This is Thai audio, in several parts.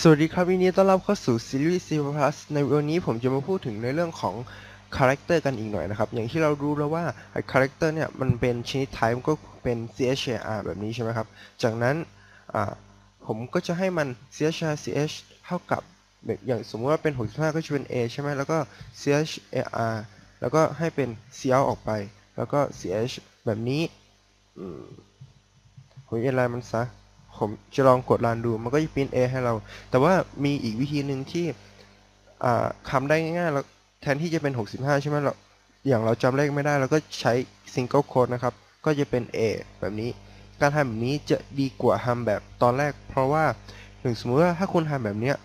สวัสดีครับวันนี้ต้อนรับเข้าสู่ซีรีส์ C Plus ในวันนี้ผมจะมาพูดถึงในเรื่องของคาแรคเตอร์กันอีกหน่อยนะครับ อย่างที่เรารู้แล้วว่าคาแรคเตอร์เนี่ยมันเป็นชนิด type ก็เป็น CHR แบบนี้ใช่ไหมครับ จากนั้นผมก็จะให้มัน CHR CH เท่ากับอย่างสมมติว่าเป็น 65 ก็จะเป็น A ใช่ไหมแล้วก็ CHR แล้วก็ให้เป็น CL ออกไป แล้วก็ CH แบบนี้อืมผมเอไลน์มันซะ ผมจะลองกดรันดู มันก็จะพิมพ์ A ให้เรา แต่ว่ามีอีกวิธีหนึ่งที่อ่าทำได้ง่ายๆแล้วแทนที่จะเป็น 65 ใช่ไหมเราอย่างเราจำเลขไม่ได้เราก็ใช้ single code นะครับ ก็จะเป็น A แบบนี้ การทำแบบนี้จะดีกว่าทำแบบตอนแรก เพราะว่าถึงสมมติว่าถ้าคุณทำแบบเนี้ย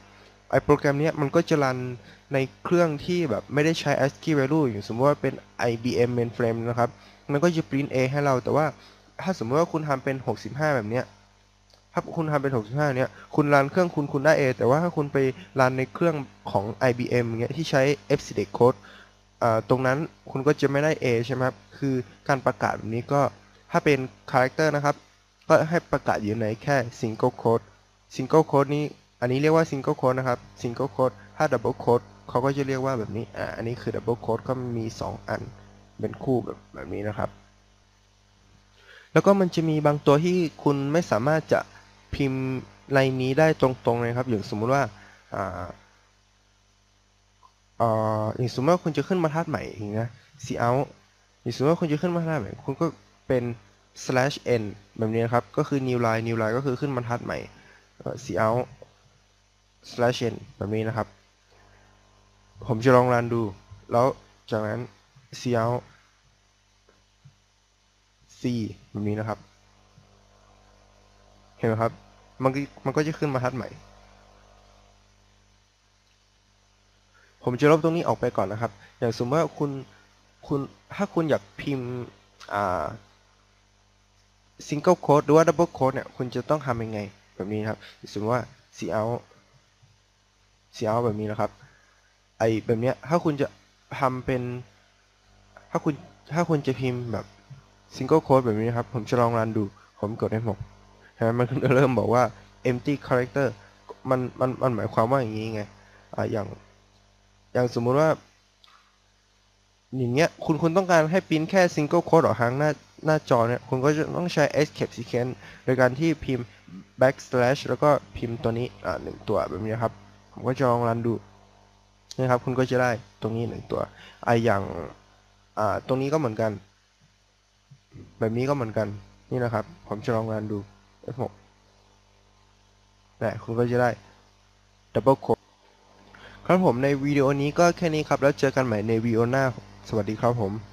ไอโปรแกรมเนี้ยมันก็จะรันในเครื่องที่แบบไม่ได้ใช้ ASCII value อย่างสมมติว่าเป็น IBM mainframe นะครับ มันก็จะ print A ให้เรา แต่ว่าถ้าสมมติว่าคุณทำเป็น 65 แบบเนี้ย ถ้าคุณทำเป็น 65 เนี่ยคุณรันเครื่องคุณคุณได้ A แต่ว่าถ้าคุณไปรันในเครื่องของ IBM เงี้ยที่ใช้ FCDEC code อ่าตรงนั้นคุณก็จะไม่ได้ A ใช่ไหมครับ คือการประกาศแบบนี้ก็ถ้าเป็นคาแรคเตอร์นะครับ ก็ให้ประกาศอยู่ในแค่ single code single code นี้ อันนี้เรียกว่า single code นะครับ single code ถ้า double code เขาก็จะเรียกว่าแบบนี้ อ่า อันนี้คือ double code ก็มี 2 อันเป็นคู่แบบแบบนี้นะครับ แล้วก็มันจะมีบางตัวที่คุณไม่สามารถจะ พิมพ์ในนี้ได้ตรงๆเลยครับ อย่างสมมุติว่าอ่าอย่างสมมติว่าคุณจะขึ้นบรรทัดใหม่อย่างนี้นะ cout อย่างสมมติว่าคุณจะขึ้นบรรทัดใหม่ คุณก็เป็น slash n แบบนี้นะครับ ก็คือ new line new line ก็คือขึ้นบรรทัดใหม่เอ่อ cout slash n แบบนี้นะครับ ผมจะลองรันดู แล้วจากนั้น cout c แบบนี้นะครับ เห็นไหมครับ มันก็มันก็จะขึ้นบรรทัดใหม่ ผมจะลบตรงนี้ออกไปก่อนนะครับ อย่างสมมติว่าคุณคุณถ้าคุณอยากพิมพ์อ่า single quote หรือว่า double quote เนี่ยคุณจะต้องทำยังไงแบบนี้ครับ สมมติว่า cout cout แบบนี้นะครับ ไอแบบเนี้ยถ้าคุณจะทำเป็น ถ้าคุณถ้าคุณจะพิมพ์แบบ single quote แบบนี้นะครับ ผมจะลองรันดู ผมกด F6 เห็นไหมมันเริ่มบอกว่า empty character มันมันมันหมายความว่าอย่างนี้ไงอ่าอย่างอย่างสมมุติว่าอย่างเงี้ยคุณคุณต้องการให้พิมพ์แค่ single quote ออกทางหน้าหน้าจอเนี่ยคุณก็จะต้องใช้ escape sequence โดยการที่พิมพ์ backslash แล้วก็พิมพ์ตัวนี้อ่าหนึ่งตัวแบบนี้ครับ ผมก็จะลองรันดูนะครับคุณก็จะได้ตรงนี้หนึ่งตัวไออย่างอ่าตรงนี้ก็เหมือนกัน แบบนี้ก็เหมือนกันนี่นะครับ ผมจะลองรันดู F6 นะคุณก็จะได้ double quote ครับผมในวิดีโอนี้ก็แค่นี้ครับ แล้วเจอกันใหม่ในวิดีโอหน้า สวัสดีครับผม